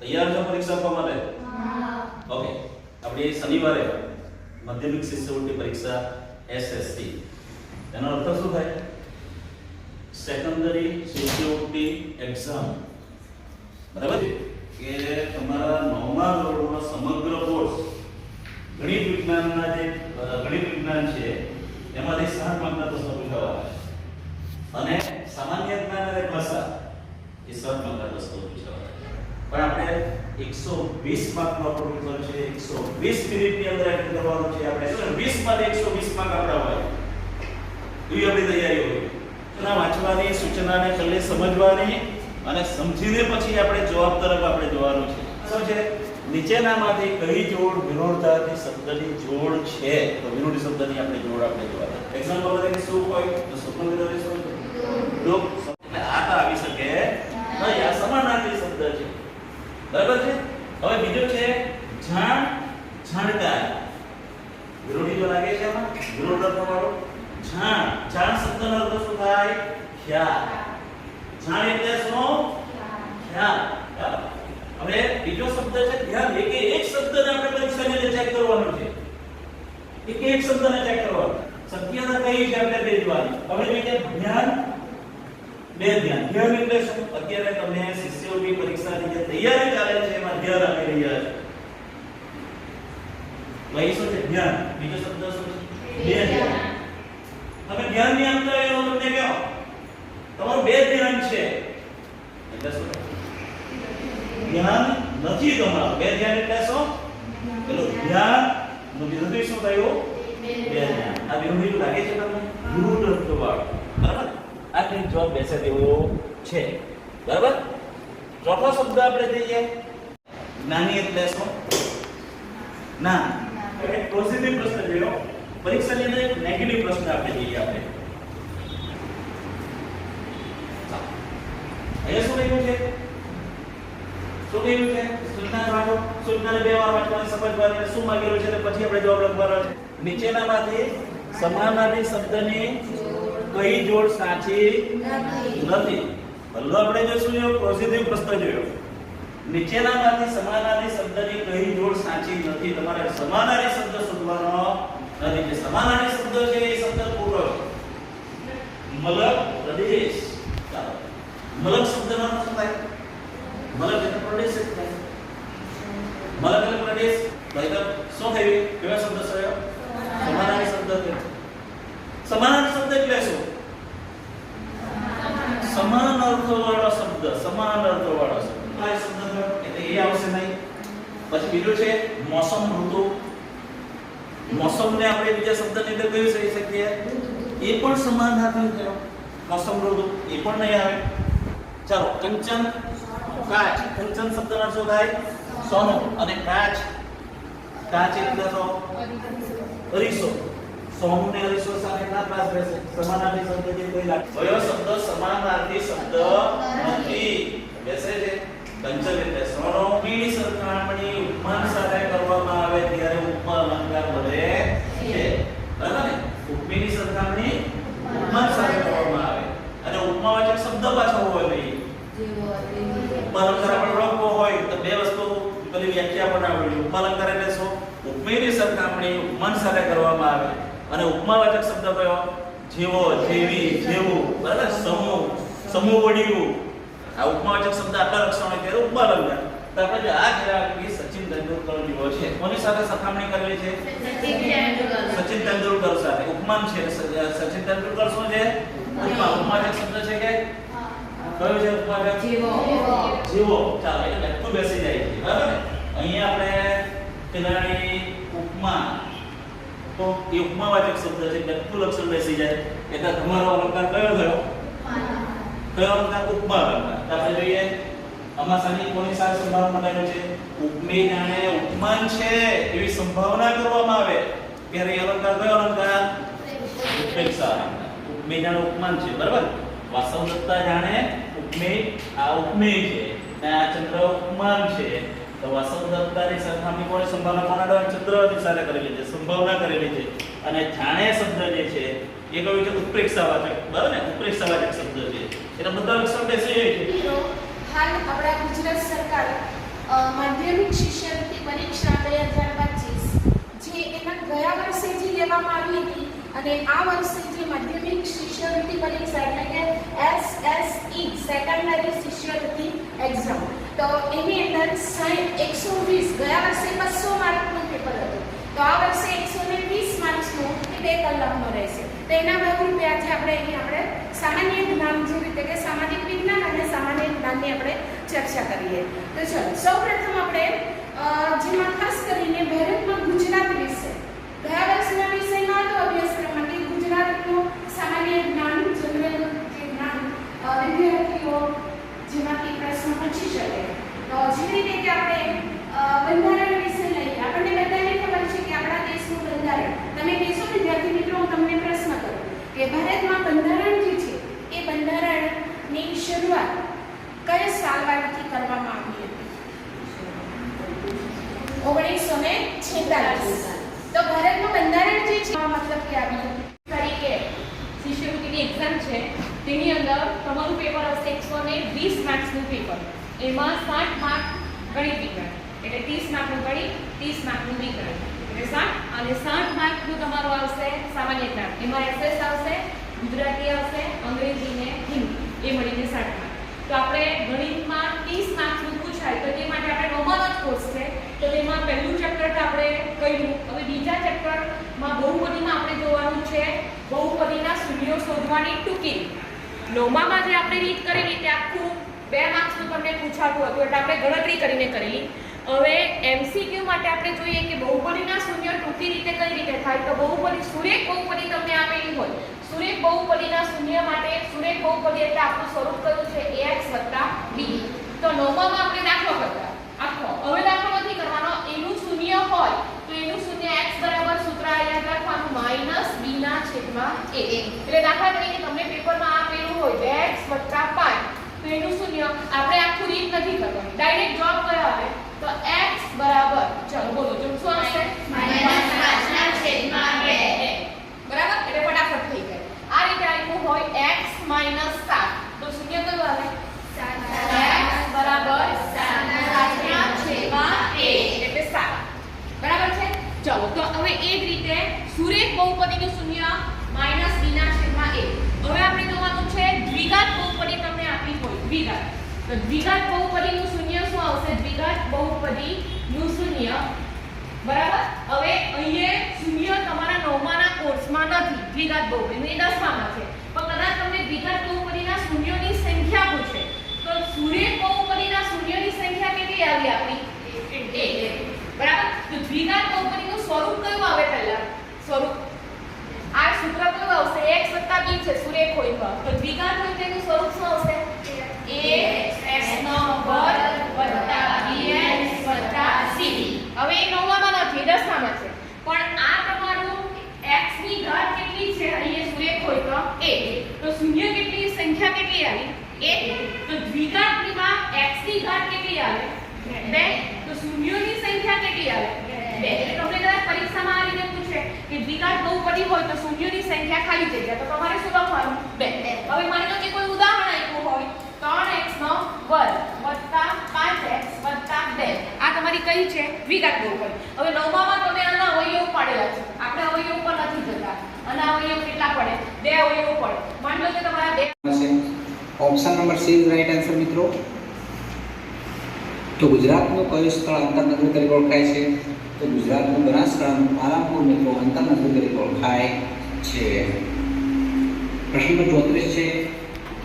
તૈયાર છો પરીક્ષા આપવા માટે? ઓકે આપણે શનિવારે માધ્યમિક શિષ્યવૃત્તિ પરીક્ષા એસએસસી એનો અર્થ શું થાય? સેકન્ડરી શિષ્યવૃત્તિ એક્ઝામ બરાબર? કે તમારા નવમા ધોરણનો સમગ્ર કોર્સ ગણિત વિજ્ઞાનના જે ગણિત વિજ્ઞાન છે એમાંથી સાત માર્કના પ્રશ્નો પૂછાવાના અને સામાન્ય જ્ઞાન અને ભાષા એ સાત માર્કના પ્રશ્નો પૂછાવાના પણ આપણે 120 માર્કનો આપણો પેપર છે 120 મિનિટની અંદર એટેન્ડ કરવાનું છે. આપણે શું 20 માં 120 માર્ક આપણા હોય. એવી આપણી તૈયારી હોય. સૂચના વાંચવાની સૂચનાને પહેલે સમજવાની અને સમજીને પછી આપણે જવાબ તરફ આપણે જોવાનું છે. શું છે? નીચેનામાંથી કઈ જોડ વિરોધાર્થી શબ્દની જોડ છે? તો વિરોધી શબ્દની આપણે જોડ આપણે જોવાના. એક્ઝામ્પલ તરીકે શું હોય? તો સ્વપ્ન વિરોધી શું લોક એટલે આ તો આવી શકે નહીં આ સમાનાર્થી શબ્દ છે બરાબર છે હવે બીજું છે જાણ જાણકાર વિરોધી જો લાગે છે આમાં વિરોધાર્થ વાળો જાણ જાણ શબ્દનો અર્થ શું થાય ખ્યાલ જાણ એટલે શું ખ્યાલ ખ્યાલ. હવે બીજો શબ્દ છે ધ્યાન એક એક શબ્દને આપણે પરીક્ષાની અંદર ચેક કરવાનો છે? એક એક શબ્દને ચેક કરવાનો. શક્યતા કઈ છે આપણે બે જોવાની હવે જોઈએ ધ્યાન. બે ધ્યાન. ધ્યાન એટલે શું? અત્યારે તમે શિષ્યવૃત્તિ પરીક્ષાની જે તૈયારી ચાલે છે એમાં ધ્યાન આપી રહ્યા છો. તો અહીં શું છે? ધ્યાન. બીજો શબ્દ શું છે? બે ધ્યાન. તમે ધ્યાન. ની અંદર એનો તમને કહો તમારું બે ધ્યાન છે એટલે શું ધ્યાન નથી તમારું બે ધ્યાન એટલે શું પેલું ધ્યાનનું વિરોધી શું થયું બે ધ્યાન આ વિરોધી લાગે છે તમને વિરુદ્ધ વાળું બરાબર આ કંઈક જવાબ બેસે તેવો છે બરાબર ચોથો શબ્દ આપણે જઈએ જ્ઞાની એટલે શું ના એક પોઝિટિવ પ્રશ્ન જોયો પરીક્ષાની અંદર એક નેગેટિવ પ્રશ્ન આપણે જોઈએ આપણે અહીંયા શું લખ્યું છે શું કહ્યું છે સૂચના વાંચો સૂચનાને બે વાર વાંચવાની સમજવાની શું માંગેલું છે પછી આપણે જવાબ લખવાનો છે. નીચેનામાંથી સમાનાર્થી શબ્દની કઈ જોડ સાચી નથી? ભલો આપણે જોઈશું જોયો પોઝિટિવ પ્રશ્ન જોયો. નીચેનામાંથી સમાનાર્થી શબ્દની કઈ જોડ સાચી નથી? તમારે સમાનાર્થી શબ્દ શોધવાનો નથી. જે સમાનાર્થી શબ્દ છે, એ શબ્દ પૂરો મલક પ્રદેશ. મલક શબ્દનો અર્થ થાય? મલક એટલે પ્રદેશ થાય. મલક એટલે પ્રદેશ તો શું થયું? કેવા શબ્દ થયો? સમાનાર્થી શબ્દ થયો. સમાનાર્થી શબ્દ એટલે શું? સમાન અર્થવાળો શબ્દ, સમાન અર્થવાળો શબ્દ. આ શબ્દ થયો, એટલે એ આવશે નહીં. પછી બીજું છે, મોસમ ઋતુ. મોસમ ને આપણે બીજા શબ્દની અંદર કયું કહી શકીએ? એ પણ સમાનાર્થી થયો. મોસમ ઋતુ, એ પણ નહીં આવે. ચાલો, કંચન. કાચ કંચન શબ્દનો અર્થ શું થાય? સોનું અને કાચ. કાચ એટલે તો અરીસો. સોનું ને અરીસો સાથે ના પાસ રહેશે સમાનાર્થી શબ્દ જે કોઈ લાગે. કયો શબ્દ સમાનાર્થી શબ્દ નથી. બેસે છે. કંચન એટલે સોનું. ની સરખામણી ઉપમાન સાથે કરવામાં આવે ત્યારે ઉપમા અલંકાર બને છે. બરાબર ને? ઉપમીની સરખામણી ઉપમાન સાથે કરવામાં આવે. અને ઉપમાવાચક શબ્દ પાછો હોવો જોઈએ ઉપમાલંકાર આપણે રોકવો હોય તો બે વસ્તુ પેલી વ્યાખ્યા પણ આવડવી ઉપમાલંકાર એટલે શું? ઉપમેયની સરખામણી ઉપમાન સાથે કરવામાં આવે. અને ઉપમાવાચક શબ્દ કયો? જેવો જેવી જેવું બરાબર? સમૂહ સમૂહ વડિયું. આ ઉપમાવાચક શબ્દ આટલા લક્ષણો ત્યારે ઉપમાલંકાર તો આપણે જો આ ખેલાડી સચિન તેંડુલકર જેવો છે કોની સાથે સરખામણી કરવી છે? સચિન તેંડુલકર. સાથે. ઉપમાન છે સચિન તેંડુલકર શું છે? ઉપમા. ઉપમાવાચક શબ્દ છે કે? કયો છે ઉપમાવાચક? જીવો. ચાલો એટલે બેઠું બેસી જાય છે બરાબર? અહીંયા આપણે પેલાની ઉપમા, તો એ ઉપમાવાચક શબ્દ છે બેઠું લક્ષણ બેસી જાય. એટલે તમારો અલંકાર કયો થયો? કયો અલંકાર? ઉપમા અલંકાર. આપણે જોઈએ આમાં સાની કોની સાથે સંભાવના બનાવ્યો છે? ઉપમેય જાણે ઉપમાન છે એવી સંભાવના કરવામાં આવે. ત્યારે અલંકાર કયો અલંકાર? ઉપેક્ષા ઉપમેય જાણે ઉપમાન છે, બરાબર? વાસવદત્તા જાણે ઉપમેય, આ ઉપમેય છે. આ ચંદ્ર ઉપમાન છે. તો વાસવદત્તાની સરખામણી કોણે સંભાવના કોના ચંદ્રની સાથે કરેલી છે, સંભાવના કરેલી છે. અને જાણે શબ્દ જે છે, એ કયું છે ઉત્પ્રેક્ષાવાચક બરાબર ને? ઉત્પ્રેક્ષાવાચક શબ્દ છે. એટલે બધા લક્ષણ બેસી છે? હાલ આપણા ગુજરાત સરકાર માધ્યમિક શિષ્યવૃત્તિ પરીક્ષા બે હજાર પચીસ, જે એના ગયા વર્ષે જે લેવામાં આવી હતી અને આ વર્ષે જે માધ્યમિક શિષ્યવૃત્તિ પરીક્ષા એટલે કે એસએસઈ સેકન્ડરી શિષ્યવૃત્તિ એક્ઝામ તો એની અંદર સાઠ એકસો વીસ, ગયા વર્ષે બસો માર્કનું પેપર હતું. તો આ વર્ષે એકસો ને વીસ માર્ક્સનું એ બે કલાકનો રહેશે. તો એના ભાગરૂપે આજે આપણે અહીં આપણે સામાન્ય જ્ઞાન જે રીતે કે સામાજિક વિજ્ઞાન અને સામાન્ય જ્ઞાનની આપણે ચર્ચા કરીએ. તો ચલો, સૌપ્રથમ આપણે જેમાં ખાસ કરીને ભારતમાં ગુજરાત વિશે. ગયા વર્ષના વિષયમાં હતો અભ્યાસક્રમમાં કે ગુજરાતનું સામાન્ય જ્ઞાન, જનરલ જે જ્ઞાન વિદ્યાર્થીઓ પૂછી શકે. તો જેવી રીતે કે આપણે બંધારણ વિશે લઈએ. આપણને બધાને ખબર છે કે આપણા દેશનું બંધારણ. તમે કહેશો વિદ્યાર્થી મિત્રો, હું તમને પ્રશ્ન કરું કે ભારતમાં બંધારણ જે છે, એ બંધારણની શરૂઆત કયા સાલવાળથી કરવામાં આવી હતી? ઓગણીસો ને છેતાલીસ. તો ભારતનું બંધારણ જે છે મતલબ કે આવ્યું તરીકે શિષ્યવૃત્તિની એક્ઝામ છે. તેની અંદર તમારું પેપર હશે એકસો ને વીસ માર્ક્સનું પેપર એમાં સાઠ માર્ક ગણિત વિજ્ઞાન એટલે ત્રીસ માર્કનું ગણિત, ત્રીસ માર્કનું વિજ્ઞાન એટલે સાઠ અને સાઠ માર્કનું તમારું આવશે સામાન્ય જ્ઞાન. એમાં એસએસ આવશે, ગુજરાતી આવશે, અંગ્રેજી ને હિન્દી. એ મળીને સાઠ માર્ક તો આપણે ગણિતમાં ત્રીસ માર્કનું પૂછાય, તો તે માટે આપણે નોર્મલ જ કોર્સ છે. તો તેમાં પહેલું ચેપ્ટર તો આપણે કર્યું. હવે બીજા ચેપ્ટરમાં બહુપદીમાં આપણે જોવાનું છે, બહુપદીના સૂર્યો શોધવાની ટૂંકી નવમામાં જે આપણે રીત કરેલી તે આખું બે માર્ક્સનું તમને પૂછાતું હતું, એટલે આપણે ગણતરી કરીને કરેલી. હવે એમસીક્યુ માટે આપણે જોઈએ કે બહુપદીના શૂન્ય ટૂંકી રીતે કઈ રીતે થાય? તો બહુપદી સુરેખ બહુપદી તમને આપેલી હોય. સુરેખ બહુપદીના શૂન્ય માટે સુરેખ બહુપદી એટલે આપણું સ્વરૂપ કયું છે? ax b તો નવમામાં આપણે દાખલો કરતા. આખો. હવે દાખલો નથી કરવાનો. એનું શૂન્ય હોય તો એનું શૂન્ય x બરાબર સૂત્ર યાદ રાખવાનું. b ના છેદમાં a એટલે દાખલા તરીકે તમને પેપરમાં આપેલું હોય 2x 5 તો એનું આપણે આખું રીત નથી કરવાની. ડાયરેક્ટ જવાબ કયો આવે તો x બરાબર ચલો બોલો જો શું આવશે? માઇનસ પાંચના છેદમાં 2 બરાબર? એટલે ફટાફટ થઈ જાય આ રીતે આપ્યું હોય x 7 તો શૂન્ય કયું આવે? x બરાબર સાતના છેદમાં 1 એટલે સાત. બરાબર છે? ચલો તો હવે એ જ રીતે સુરેખ બહુપદીનું શૂન્ય માઇનસ b ના છેદમાં a હવે આપણે જોવાનું છે દ્વિઘાત બહુપદી તમને આપી હોય દ્વિઘાત. તો દ્વિઘાત બહુપદીનું શૂન્ય શું આવશે? દ્વિઘાત બહુપદીનું શૂન્ય. બરાબર? હવે અહીંયા શૂન્ય તમારા નવમાના કોર્સમાં નથી. દ્વિઘાત બહુપદી. એ દસમામાં છે. પણ કદાચ તમને દ્વિઘાત બહુપદીના શૂન્યોની સંખ્યા પૂછે. તો સુરેખ બહુપદીના શૂન્યોની સંખ્યા કેટલી આવી આપણી એક બરાબર તો દ્વિઘાત બહુપદીનું સ્વરૂપ કયું આવે પહેલા સ્વરૂપ આ સૂત્ર કયું આવશે x b છે સુરેખ હોય તો તો દ્વિઘાત હોય તેનું સ્વરૂપ શું આવશે a x નો વર્ગ વત્તા bx વત્તા c હવે એ નવમામાં નથી એ દસમામાં છે પણ આ તમારું x ની ઘાત કેટલી છે અહીંયા સુરેખ હોય તો a તો શૂન્ય કેટલી સંખ્યા કેટલી આવી એક તો દ્વિઘાતમાં x ની ઘાત કેટલી આવે? બે. તો શૂન્યોની સંખ્યા કેટલી આવે? બે. એટલે તમને કદાચ પરીક્ષામાં આ રીતે પૂછે કે દ્વિઘાત બહુપદી હોય તો શૂન્યોની સંખ્યા ખાલી જગ્યા. તો તમારે શું લખવાનું? બે. હવે માની લો કે કોઈ ઉદાહરણ આપ્યું હોય 3x નો વર્ગ વત્તા 5x વત્તા 2 આ તમારી કઈ છે? દ્વિઘાત બહુપદી હવે નવમામાં તમે આના અવયવ પાડેલા છે. આપણે અવયવ પર નથી જતા. આના અવયવ કેટલા પડે? બે અવયવ પડે. માની લો કે તમારા બે છે. Option number C is right answer મિત્રો. તો ગુજરાતનું કયું સ્થળ અંતરનગર તરીકે ઓળખાય છે? તો ગુજરાતનું બનાસકાંઠાનું પાલનપુર મિત્રો, અંતરનગર તરીકે ઓળખાય છે. પ્રશ્ન નંબર ચોત્રીસ છે.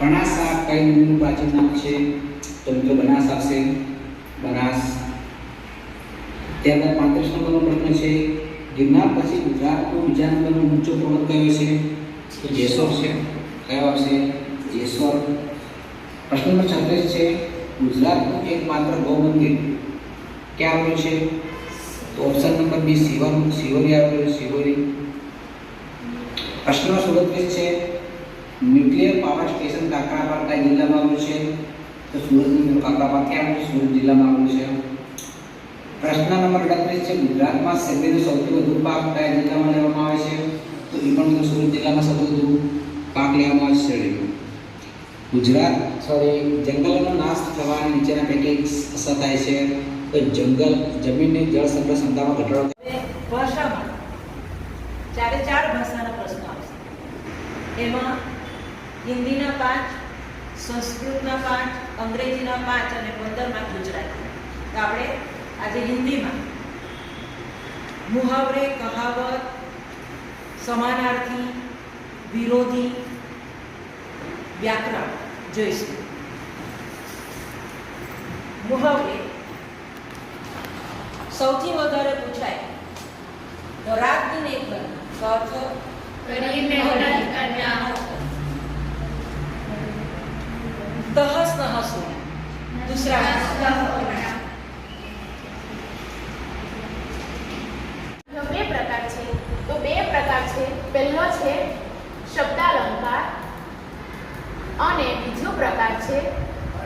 બનાસા કઈ નદીનું પ્રાચીન નામ છે? તો મિત્રો બનાસ આવશે બનાસ ત્યારબાદ પાંત્રીસ નંબરનો પ્રશ્ન છે. ગિરનાર પછી ગુજરાતનો બીજા નંબરનો ઊંચો પર્વત કયો છે? તો જેસોર છે. કયો આવશે? જેસોર પ્રશ્ન નંબર છત્રીસ છે, ગુજરાતનું એકમાત્ર ગૌ મંદિર ક્યાં આવેલું છે? તો ઓપ્શન નંબર બી શિવન સિહોરી આવેલું છે સિહોરી પ્રશ્ન સુડત્રીસ છે ન્યુક્લિયર પાવર સ્ટેશન કાકરાપાર કયા જિલ્લામાં આવેલું છે? તો સુરતનું કાકરાપાર ક્યાં આવેલું સુરત જિલ્લામાં આવેલું છે. પ્રશ્ન નંબર અડત્રીસ છે, ગુજરાતમાં શેરડીનો સૌથી વધુ પાક કયા જિલ્લામાં લેવામાં આવે છે? તો એ પણ સુરત જિલ્લામાં સૌથી વધુ પાક લેવામાં આવે છે શેરડીનો ગુજરાત સોરી જંગલોનો નાશ થવાની નીચેના પૈકી અસર થાય છે. તો જંગલ, જમીનની જળ સંગ્રહ ક્ષમતામાં ઘટાડો ભાષામાં, ચારે ચાર ભાષાના પ્રશ્નો આવશે એમાં હિન્દીના પાંચ, સંસ્કૃતના પાંચ, અંગ્રેજીના પાંચ અને પંદરમાં ગુજરાતી. તો આપણે આજે હિન્દીમાં મુહાવરે, કહાવત, સમાનાર્થી, વિરોધી, વ્યાકરણ જોઈશું. મુહાવરે સૌથી વધારે પૂછાય તો રાત દિન એક બન તો અર્થ ગરીબ તહસ નહસ હોના દૂસરા છે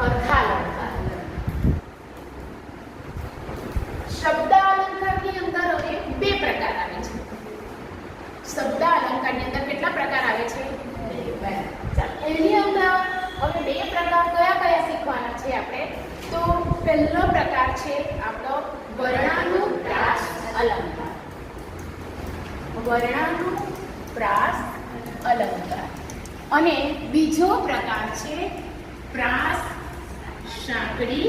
અર્થાલંકાર. શબ્દાલંકારની અંદર હવે બે પ્રકાર આવે છે. શબ્દાલંકારની અંદર કેટલા પ્રકાર આવે છે? એની અંદર હવે બે પ્રકાર કયા કયા શીખવાના છે આપણે? તો પહેલો પ્રકાર છે આપણો વર્ણાનુપ્રાસ અલંકાર. વર્ણાનુપ્રાસ અલંકાર. અને બીજો પ્રકાર છે પ્રાસ સાંકડી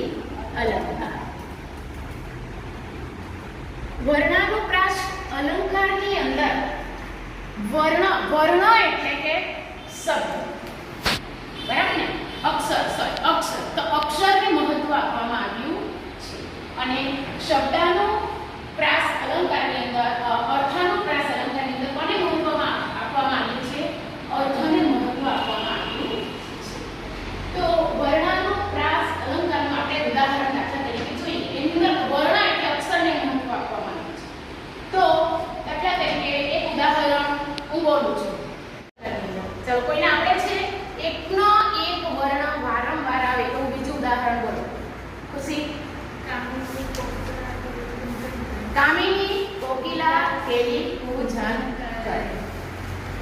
અલંકાર. વર્ણાનુપ્રાસ અલંકારની અંદર વર્ણ વર્ણ એટલે કે શબ્દ. બરાબર ને? અક્ષર સોરી અક્ષર. તો અક્ષરને મહત્વ આપવામાં આવ્યું છે. અને શબ્દાનો પ્રાસ અલંકારની અંદર અ, અર્થાનું પ્રાસ અલંકારની અંદર કોને મહત્વમાં આપવામાં આવ્યું છે અર્થને મહત્વ આપવામાં આવ્યું છે તો વર્ણાનો પ્રાસ અલંકારનું આપણે ઉદાહરણ દાખલા તરીકે જોઈએ એની અંદર વર્ણ એટલે અક્ષરને મહત્વ આપવામાં આવ્યું છે તો દાખલા તરીકે એક ઉદાહરણ હું બોલું છું ચલો કોઈને આવડે છે એકનો એક વર્ણ વારંવાર આવે તો હું બીજું ઉદાહરણ બોલું ખુશી કામિની કેલી પૂજન કરે.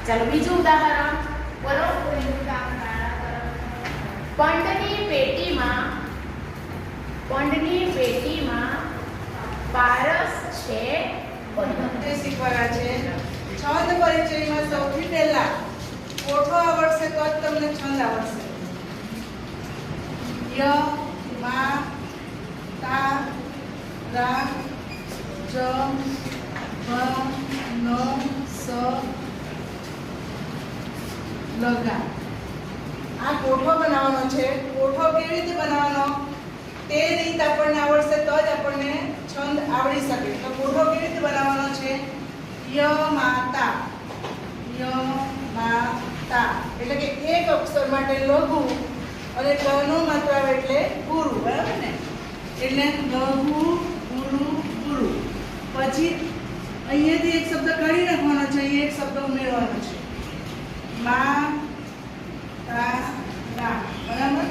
ચાલો બીજું ઉદાહરણ. બોલો પંડની પેટીમાં પંડની પેટીમાં પારસ છે તે શીખવાના છે. છંદ પરિચયમાં સૌથી પહેલા કોઠો આવડશે તો જ તમને છંદ આવડશે. ય મા તા રા જ ન સ લગા. આ કોઠો બનાવવાનો છે. કોઠો કેવી રીતે બનાવવાનો? તે રીત આપણને આવડશે તો જ આપણને છંદ આવડી શકે. તો કોઠો કેવી રીતે બનાવવાનો છે? ય માતા ય માતા એટલે કે એક અક્ષર માટે લઘુ અને કનો માત્ર આવે એટલે ગુરુ. બરાબર ને? એટલે લઘુ ગુરુ ગુરુ. પછી અહીંયાથી એક શબ્દ કાઢી નાખવાનો છે અહીંયા એક શબ્દ ઉમેરવાનો છે. મા, તા બરાબર?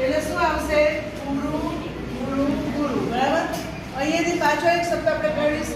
એટલે શું આવશે? ગુરુ ગુરુ ગુરુ બરાબર? અહીંયાથી પાછો એક શબ્દ આપણે કાઢીશું.